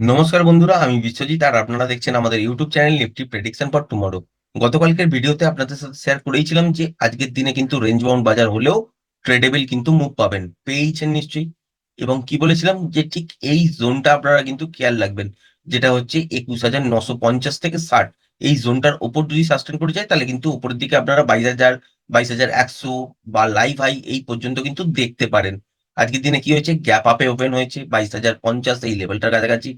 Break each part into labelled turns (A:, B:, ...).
A: নমস্কার বন্ধুরা, আমি বিশ্বজিৎ আর আপনারা দেখছেন আমাদের YouTube channel Nifty prediction for tomorrow গতকালকের ভিডিওতে আপনাদের সাথে শেয়ার করেইছিলাম যে আজকের দিনে কিন্তু রেঞ্জ বাউন্ড বাজার হলেও ট্রেডেবল কিন্তু মুভ পাবেন। পেয়েছেন নিশ্চয়ই? এবং কি বলেছিলাম যে ঠিক এই জোনটা আপনারা কিন্তু খেয়াল রাখবেন, যেটা হচ্ছে একুশ হাজার নশো পঞ্চাশ থেকে ষাট। এই জোনটার ওপর যদি সাস্টেন করে যায়, তাহলে কিন্তু উপরের দিকে আপনারা বাইশ হাজার বাইশ হাজার একশো বা লাইভ হাই এই পর্যন্ত কিন্তু দেখতে পারেন। আজকের দিনে কি হয়েছে? গ্যাপ আপে ওপেন হয়েছে, বাইশ হাজার পঞ্চাশ, এই লেভেলটার কাছাকাছি।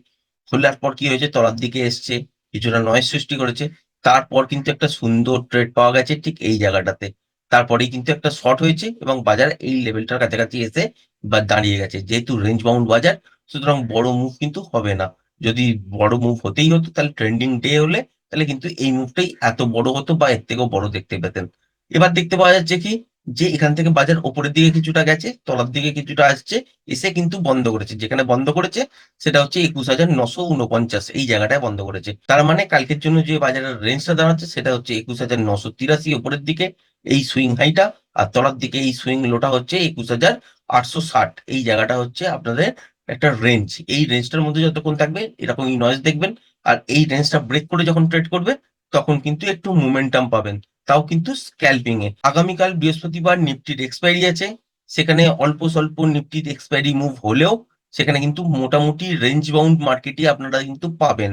A: খোলার পর কি হয়েছে? তলার দিকে এসছে, কিছুটা নয় সৃষ্টি করেছে। তারপর কিন্তু একটা সুন্দর ট্রেড পাওয়া গেছে ঠিক এই জায়গাটাতে। তারপরেই কিন্তু একটা শর্ট হয়েছে এবং বাজার এই লেভেলটার কাছাকাছি এসে বা দাঁড়িয়ে গেছে। যেহেতু রেঞ্জ বাউন্ড বাজার, সুতরাং বড় মুভ কিন্তু হবে না। যদি বড় মুভ হতেই হতো, তাহলে ট্রেন্ডিং ডে হলে, তাহলে কিন্তু এই মুভটাই এত বড় হতো বা এর থেকেও বড় দেখতে পেতেন। এবার দেখতে পাওয়া যাচ্ছে কি? যে এখান থেকে বাজার ওপরের দিকে কিছুটা গেছে, তলার দিকে কিছুটা আসছে, এসে কিন্তু বন্ধ করেছে। যেখানে বন্ধ করেছে, সেটা হচ্ছে একুশ হাজার নশো উনপঞ্চাশ এই জায়গাটায় বন্ধ করেছে। তার মানে কালকের জন্য যে বাজারের রেঞ্জটা দাঁড়াচ্ছে, সেটা হচ্ছে একুশ হাজার নশো তিরাশি ওপরের দিকে এই সুইং হাইটা আর তলার দিকে এই সুইং লোটা হচ্ছে একুশ হাজার আটশো ষাট। এই জায়গাটা হচ্ছে আপনাদের একটা রেঞ্জ এই রেঞ্জটার মধ্যে যতক্ষণ থাকবে, এরকমই নয়েজ দেখবেন। আর এই রেঞ্জটা ব্রেক করে যখন ট্রেড করবে, তখন কিন্তু একটু মোমেন্টাম পাবেন। তাও কিন্তু স্ক্যাল্পিং এ। আগামীকাল বৃহস্পতিবার নিফটির এক্সপায়ারি আছে, সেখানে অল্প স্বল্প নিফটির এক্সপায়ারি মুভ হলেও সেখানে কিন্তু মোটামুটি রেঞ্জ বাউন্ড মার্কেটই আপনারা কিন্তু পাবেন।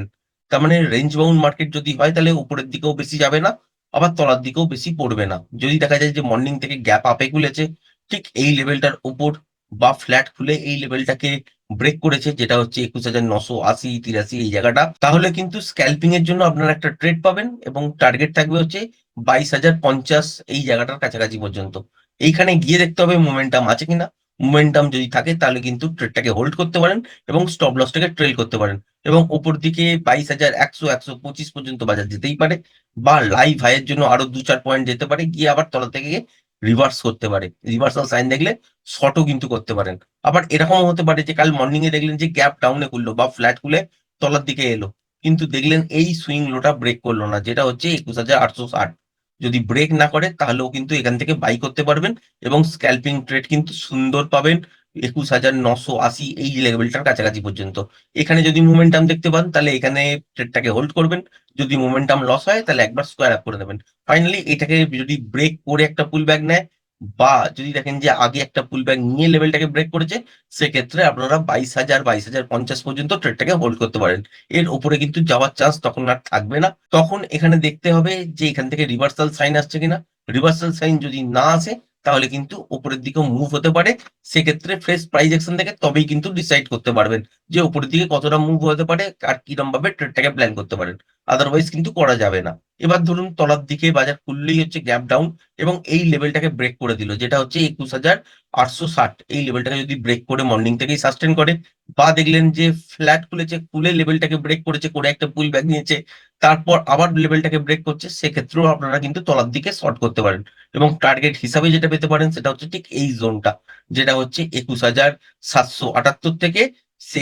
A: তার মানে রেঞ্জ বাউন্ড মার্কেট যদি হয় তাহলে উপরের দিকেও বেশি যাবে না, আবার তলার দিকেও বেশি পড়বে না। যদি দেখা যায় যে মর্নিং থেকে গ্যাপ আপে খুলেছে, ঠিক এই লেভেলটার উপর বা ফ্ল্যাট খুলে এই লেভেলটাকে ব্রেক করেছে, যেটা হচ্ছে একুশ হাজার নশো আশি, তিরাশি, এই জায়গাটা, তাহলে কিন্তু স্ক্যালপিং এর জন্য আপনারা একটা ট্রেড পাবেন এবং টার্গেট থাকবে হচ্ছে বাইশ হাজার পঞ্চাশ এই জায়গাটার কাছাকাছি পর্যন্ত। এইখানে গিয়ে দেখতে হবে মোমেন্টাম আছে কিনা। মোমেন্টাম যদি থাকে, তাহলে কিন্তু ট্রেডটাকে হোল্ড করতে পারেন এবং স্টপ লসটাকে ট্রেল করতে পারেন। এবং ওপর দিকে বাইশ হাজার একশো একশো পঁচিশ পর্যন্ত বাজার যেতেই পারে বা লাইভ হাইয়ের জন্য আরও দু চার পয়েন্ট যেতে পারে, গিয়ে আবার তলা থেকে রিভার্স করতে পারে। রিভার্সাল সাইন দেখলে শর্টও কিন্তু করতে পারেন। আবার এরকমও হতে পারে যে কাল মর্নিং এ দেখলেন যে গ্যাপ ডাউনে খুললো বা ফ্ল্যাট খুলে তলার দিকে এলো। কিন্তু দেখলেন এই সুইং লোটা ব্রেক করল না, যেটা হচ্ছে একুশ হাজার আটশো ষাট। যদি ব্রেক না করে, তাহলেও কিন্তু এখান থেকে বাই করতে পারবেন এবং স্ক্যালপিং ট্রেড কিন্তু সুন্দর পাবেন একুশ হাজার নশো আশি এই লেভেলটার কাছাকাছি পর্যন্ত। এখানে যদি মোমেন্টাম দেখতে পান, তাহলে এখানে ট্রেডটাকে হোল্ড করবেন। যদি মোমেন্টাম লস হয়, তাহলে একবার স্কোয়ার আপ করে দেবেন। ফাইনালি এটাকে যদি ব্রেক করে একটা পুল ব্যাক নেয় বা যদি দেখেন যে আগে একটা পুল ব্যাক নিয়ে লেভেলটাকে ব্রেক করেছে, সেক্ষেত্রে আপনারা বাইশ হাজার বাইশ হাজার পঞ্চাশ পর্যন্ত ট্রেডটাকে হোল্ড করতে পারেন। এর উপরে কিন্তু যাওয়ার চান্স তখন আর থাকবে না। তখন এখানে দেখতে হবে যে এখান থেকে রিভার্সাল সাইন আসছে কিনা। রিভার্সাল সাইন যদি না আসে তাহলে কিন্তু উপরের দিকে মুভ হতে পারে। সেক্ষেত্রে ফ্রেশ প্রাইস অ্যাকশন থেকে তবেই কিন্তু ডিসাইড করতে পারবেন যে উপরের দিকে কতটা মুভ হতে পারে আর কিরম ভাবে ট্রেডটাকে প্ল্যান করতে পারেন। আদারওয়াইজ কিন্তু করা যাবে না। এবার ধরুন তলার দিকে বাজার খুললেই হচ্ছে গ্যাপ ডাউন এবং এই লেভেলটাকে ব্রেক করে দিল, যেটা হচ্ছে একুশ হাজার আটশো ষাট। এই লেভেলটাকে যদি ব্রেক করে মর্নিং থেকেই সাস্টেন করে, বা দেখলেন যে ফ্ল্যাট খুলেছে, খুলে লেভেলটাকে ব্রেক করেছে, করে একটা পুল ব্যাক নিয়েছে তারপর আবার লেভেলটাকে ব্রেক করছে, সেক্ষেত্রেও আপনারা কিন্তু তলার দিকে শর্ট করতে পারেন। এবং টার্গেট হিসাবে যেটা পেতে পারেন, সেটা হচ্ছে ঠিক এই জোনটা যেটা হচ্ছে একুশ হাজার সাতশো আটাত্তর থেকে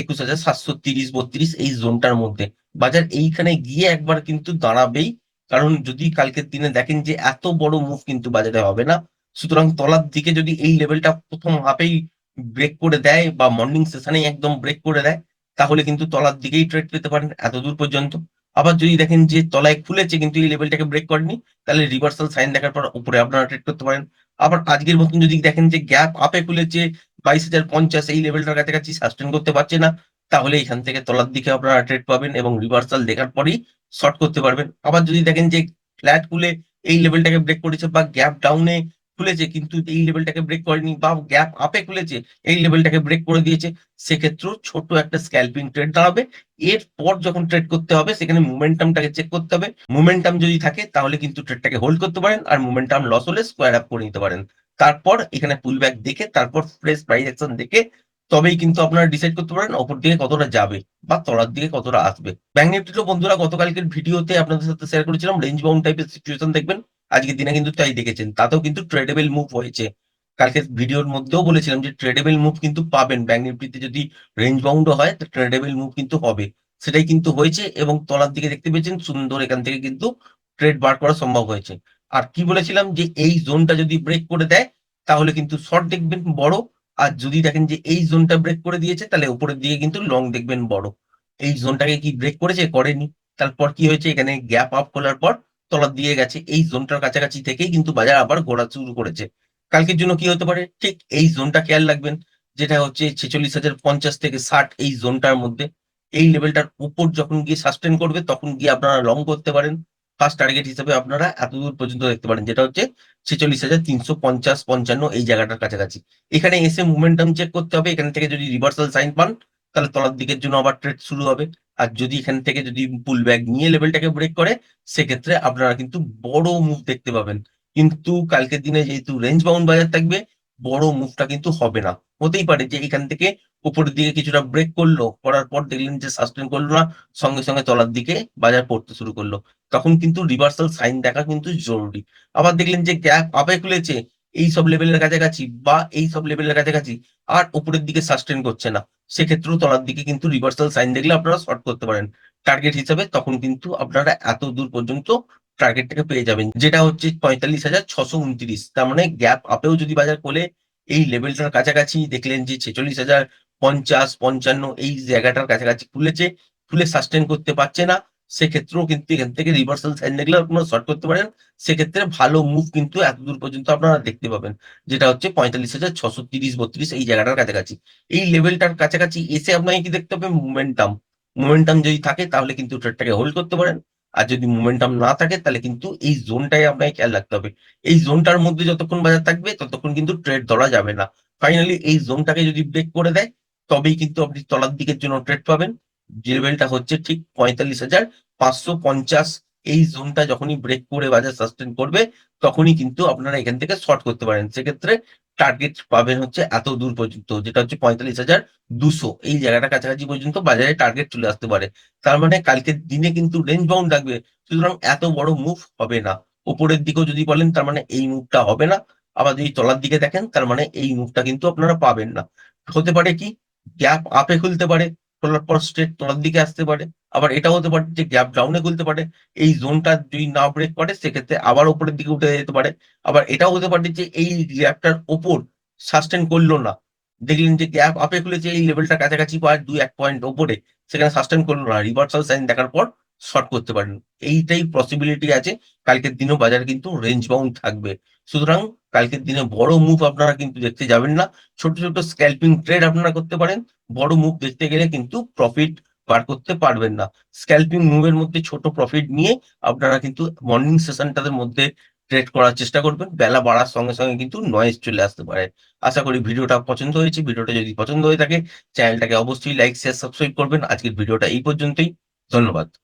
A: একুশ হাজার সাতশো তিরিশ বত্রিশ এই জোনটার মধ্যে। বাজার এইখানে গিয়ে একবার কিন্তু দাঁড়াবেই, কারণ যদি কালকের দিনে দেখেন যে এত বড় মুভ কিন্তু বাজারে হবে না, সুতরাং তলার দিকে যদি এই লেভেলটা প্রথম হাফেই ব্রেক করে দেয় বা মর্নিং সেশনেই একদম ব্রেক করে দেয়, তাহলে কিন্তু তলার দিকেই ট্রেড পেতে পারেন এত দূর পর্যন্ত। আবার যদি দেখেন যে তলায় খুলেছে কিন্তু এই লেভেলটাকে ব্রেক করেনি, তাহলে রিভার্সাল সাইন দেখার পর উপরে আপনারা ট্রেড করতে পারেন। আবার আজকের মতন যদি দেখেন যে গ্যাপ আপে খুলেছে বাইশ হাজার পঞ্চাশ, এই লেভেলটার কাছাকাছি সাস্টেন করতে পারছে না, তাহলে এখান থেকে তলার দিকে আপনারা ট্রেড পাবেন এবং রিভার্সাল দেখার পরেই শর্ট করতে পারবেন। আবার যদি দেখেন যে ফ্ল্যাট খুলে এই লেভেলটাকে ব্রেক করেছে বা গ্যাপ ডাউনে খুলেছে, কিন্তু এই লেভেলটাকে ব্রেক করেনি বা গ্যাপ আপে খুলেছে, এই লেভেলটাকে ব্রেক করে দিয়েছে। সেক্ষেত্রেও ছোট একটা স্ক্যাল্পিং ট্রেড দাঁড়াবে। এরপর যখন ট্রেড করতে হবে, সেখানে মোমেন্টামটাকে চেক করতে হবে। মোমেন্টাম যদি থাকে, তাহলে কিন্তু ট্রেডটাকে হোল্ড করতে পারেন আর মোমেন্টাম লস হলে স্কোয়ার আপ করে নিতে পারেন। তারপর এখানে পুল ব্যাক দেখে, তারপর ফ্রেশ প্রাইস অ্যাকশন দেখে, তবেই কিন্তু আপনারা ডিসাইড করতে পারেন অপর দিকে কতটা যাবে বা তলার দিকে কতটা আসবে। ব্যাংক নিফটিরও বন্ধুরা, গতকালকের ভিডিওতে আপনাদের সাথে শেয়ার করেছিলাম রেঞ্জ বাউন্ড টাইপের সিচুয়েশন দেখবেন। আজকের দিনে কিন্তু তাই দেখেছেন। তাতেও কিন্তু ট্রেডেবল মুভ হয়েছে। কালকে ভিডিওর মধ্যেও বলেছিলাম যে ট্রেডেবল মুভ কিন্তু পাবেন। ব্যাংক নিফটিতে যদি রেঞ্জ বাউন্ডও হয়, তো ট্রেডেবল মুভ কিন্তু হবে। সেটাই কিন্তু হয়েছে এবং তলার দিকে দেখতে পেয়েছেন, সুন্দর এখান থেকে কিন্তু ট্রেড বার করা সম্ভব হয়েছে। আর কি বলেছিলাম যে এই জোনটা যদি ব্রেক করে দেয়, তাহলে কিন্তু শর্ট দেখবেন বড়। আর যদি দেখেন যে এই জোনটা ব্রেক করে দিয়েছে, তাহলে উপরের দিকে কিন্তু লং দেখবেন বড়। এই জোনটাকে কি ব্রেক করেছে? করেনি। তারপর কি হয়েছে? এখানে গ্যাপ আপ খোলার পর তলার দিয়ে গেছে, এই জোনটার কাছাকাছি থেকেই কিন্তু বাজার আবার ঘোরা শুরু করেছে। কালকের জন্য কি হতে পারে? ঠিক এই জোনটা খেয়াল রাখবেন, যেটা হচ্ছে ছেচল্লিশ হাজার পঞ্চাশ থেকে ষাট এই জোনটার মধ্যে। এই লেভেলটার উপর যখন গিয়ে সাস্টেন করবে, তখন গিয়ে আপনারা লং করতে পারেন। ফার্স্ট টার্গেট হিসেবে আপনারা এত দূর পর্যন্ত দেখতে পারেন, যেটা হচ্ছে ছেচল্লিশ হাজার তিনশো পঞ্চাশ পঞ্চান্ন এই জায়গাটার কাছাকাছি। এখানে এসে মোমেন্টাম চেক করতে হবে। এখান থেকে যদি রিভার্সাল সাইন পান, তাহলে তলার দিকের জন্য আবার ট্রেড শুরু হবে। আর যদি এখান থেকে যদি পুল ব্যাক নিয়ে লেভেলটাকে ব্রেক করে, সেক্ষেত্রে আপনারা কিন্তু বড় মুভ দেখতে পাবেন। কিন্তু কালকের দিনে যেহেতু রেঞ্জ বাউন্ড বাজার থাকবে, বড় মুভটা কিন্তু হবে না। হতেই পারে যে এখান থেকে উপরের দিকে কিছুটা ব্রেক করল, করার পর দেখলেন যে সাস্টেন করল না, সঙ্গে সঙ্গে তলার দিকে বাজার পড়তে শুরু করল। তখন কিন্তু রিভার্সাল সাইন দেখা কিন্তু জরুরি। আবার দেখলেন যে গ্যাপ আপে খুলেছে এই সব লেভেলের কাছাকাছি বা এই সব লেভেলের কাছাকাছি আর উপরের দিকে সাস্টেন করছে না। সেক্ষেত্রেও তলার দিকে কিন্তু রিভার্সাল সাইন দেখলে আপনারা শর্ট করতে পারেন। টার্গেট হিসাবে তখন কিন্তু আপনারা এত দূর পর্যন্ত টার্গেটটাকে পেয়ে যাবেন, যেটা হচ্ছে পঁয়তাল্লিশ হাজার ছশো উনত্রিশ। তার মানে গ্যাপ আপেও যদি বাজার খোলে, এই লেভেলটার কাছাকাছি দেখলেন যে ছেচল্লিশ হাজার পঞ্চাশ, পঞ্চান্ন, এই জায়গাটার কাছাকাছি খুলেছে, খুলে সাস্টেন করতে পারছে না। সেক্ষেত্রেও কিন্তু এখান থেকে রিভার্সাল সাইন দেখলে আপনারা শর্ট করতে পারেন। সেক্ষেত্রে ভালো মুভ কিন্তু এত দূর পর্যন্ত আপনারা দেখতে পাবেন। যেটা হচ্ছে পঁয়তাল্লিশ হাজার ছশো তিরিশ বত্রিশ এই জায়গাটার কাছাকাছি। এই লেভেলটার কাছাকাছি এসে আপনাকে কি দেখতে হবে? মোমেন্টাম মোমেন্টাম যদি থাকে তাহলে কিন্তু ট্রেডটাকে হোল্ড করতে পারেন। আর যদি মোমেন্টাম না থাকে তাহলে কিন্তু এই জোনটাই আপনাকে খেয়াল রাখতে হবে। এই জোনটার মধ্যে যতক্ষণ বাজার থাকবে ততক্ষণ কিন্তু ট্রেড ধরা যাবে না। ফাইনালি এই জোনটাকে যদি ব্রেক করে দেয়, তবেই কিন্তু আপনি তলার দিকের জন্য ট্রেড পাবেন। লেভেলটা হচ্ছে ঠিক পঁয়তাল্লিশ হাজার পাঁচশো পঞ্চাশ। এই জোনটা যখনই ব্রেক করে বাজার সাস্টেন করবে, তখনই কিন্তু আপনারা এখান থেকে শর্ট করতে পারেন। সেক্ষেত্রে টার্গেট পাবেন হচ্ছে এত দূর পর্যন্ত, যেটা হচ্ছে পঁয়তাল্লিশ হাজার দুশো। এই জায়গাটা কাছাকাছি পর্যন্ত বাজারে টার্গেট চলে আসতে পারে। তার মানে কালকের দিনে কিন্তু রেঞ্জ বাউন্ড লাগবে, সুতরাং এত বড় মুভ হবে না। উপরের দিকেও যদি বলেন, তার মানে এই মুভটা হবে না। আবার যদি তলার দিকে দেখেন, তার মানে এই মুভটা কিন্তু আপনারা পাবেন না। হতে পারে কি? গ্যাপ আপে খুলতে পারে। খোলার পর স্ট্রেট তোলার দিকে আসতে পারে, আবার এটা হতে পারে যে গ্যাপ ডাউনে খুলতে পারে, এই জোনটা যদি না ব্রেক করে সেক্ষেত্রে আবার উপরের দিকে উঠে যেতে পারে। আবার এটাও হতে পারে যে এই গ্যাপটার ওপর সাস্টেন করল না। দেখলেন যে গ্যাপ আপে খুলেছে, এই লেভেলটা কাছাকাছি পায় দুই এক পয়েন্ট ওপরে, সেখানে সাস্টেন করল না। রিভার্সাল সাইন দেখার পর শর্ট করতে পারেন। এইটাই পসিবিলিটি আছে। কালকের দিনেও বাজার কিন্তু রেঞ্জ বাউন্ড থাকবে। সুতরাং কালকের দিনে বড় মুভ আপনারা কিন্তু দেখতে যাবেন না। ছোট ছোট স্ক্যাল্পিং ট্রেড আপনারা করতে পারেন। বড় মুভ দেখতে গেলে কিন্তু প্রফিট বার করতে পারবেন না। স্ক্যাল্পিং মুভের মধ্যে ছোট প্রফিট নিয়ে আপনারা কিন্তু মর্নিং সেশনটাদের মধ্যে ট্রেড করার চেষ্টা করবেন। বেলা বাড়ার সঙ্গে সঙ্গে কিন্তু নয়েজ চলে আসতে পারে। আশা করি ভিডিওটা পছন্দ হয়েছে। ভিডিওটা যদি পছন্দ হয়ে থাকে চ্যানেলটাকে অবশ্যই লাইক শেয়ার সাবস্ক্রাইব করবেন। আজকের ভিডিওটা এই পর্যন্তই। ধন্যবাদ।